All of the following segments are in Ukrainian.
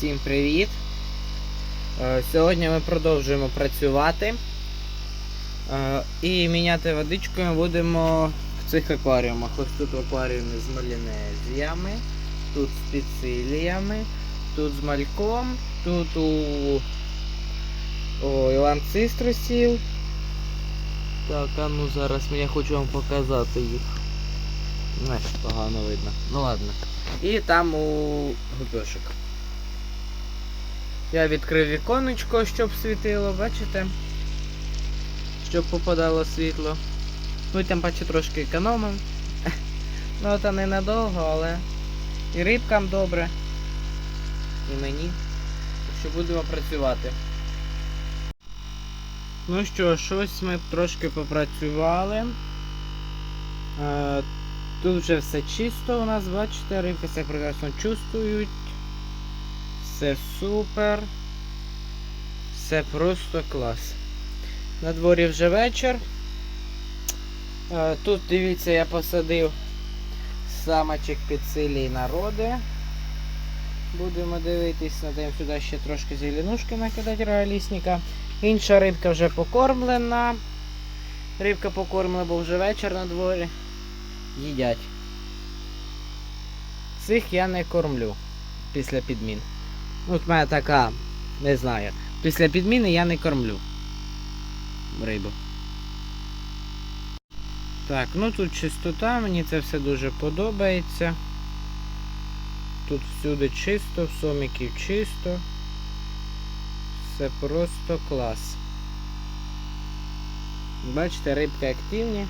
Всім привіт! Е, Сьогодні ми продовжуємо працювати. Е, І міняти водичку ми будемо в цих акваріумах. Ось тут в акваріумі з малінезіями, тут з піциліями, тут з мальком, тут у Ой, ланциструсів. Так, а ну зараз я хочу вам показати їх. Знаєш, погано видно. Ну ладно. І там у гупешок. Я відкрив віконечко, щоб світило, бачите? Щоб попадало світло. Ну і там бачу трошки економив. Ну це ненадовго, але і рибкам добре. І мені. Так що будемо працювати. Ну що, щось ми трошки попрацювали. Е, Тут вже все чисто у нас, бачите, рибки все прекрасно чувствують. Все супер. Все просто клас. На дворі вже вечір. Е, Тут, дивіться, я посадив самочок під силі народи. Будемо дивитись, надаємо сюди ще трошки зеленушки накидати реалісника. Інша рибка вже покормлена. Рибка покормлена, бо вже вечір на дворі їдять. Цих я не кормлю після підмін. От в мене така, не знаю. Після підміни я не кормлю рибу. Так, ну тут чистота, мені це все дуже подобається. Тут всюди чисто, в соміків чисто. Все просто клас. Бачите, рибки активні.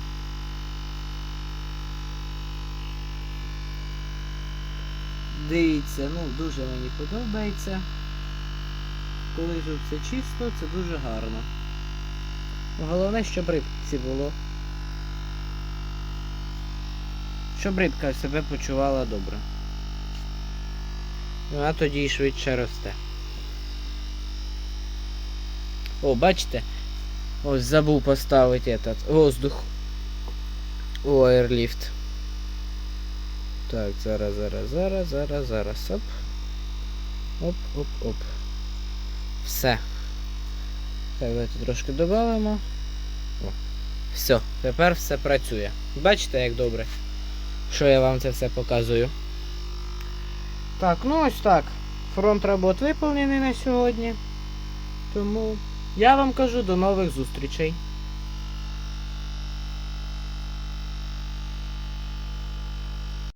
Дивіться, ну дуже мені подобається. Коли тут все чисто, це дуже гарно. Головне, щоб рибці було. Щоб рибка себе почувала добре. Вона тоді й швидше росте. О, бачите? Ось забув поставити этот воздух. У аерліфт. Так, зараз, зараз, зараз, зараз, зараз. Оп. Оп, оп, оп. Все. Так, давайте трошки додамо. Все, тепер все працює. Бачите, як добре, що я вам це все показую. Так, ну ось так. Фронт робот виповнений на сьогодні. Тому я вам кажу до нових зустрічей.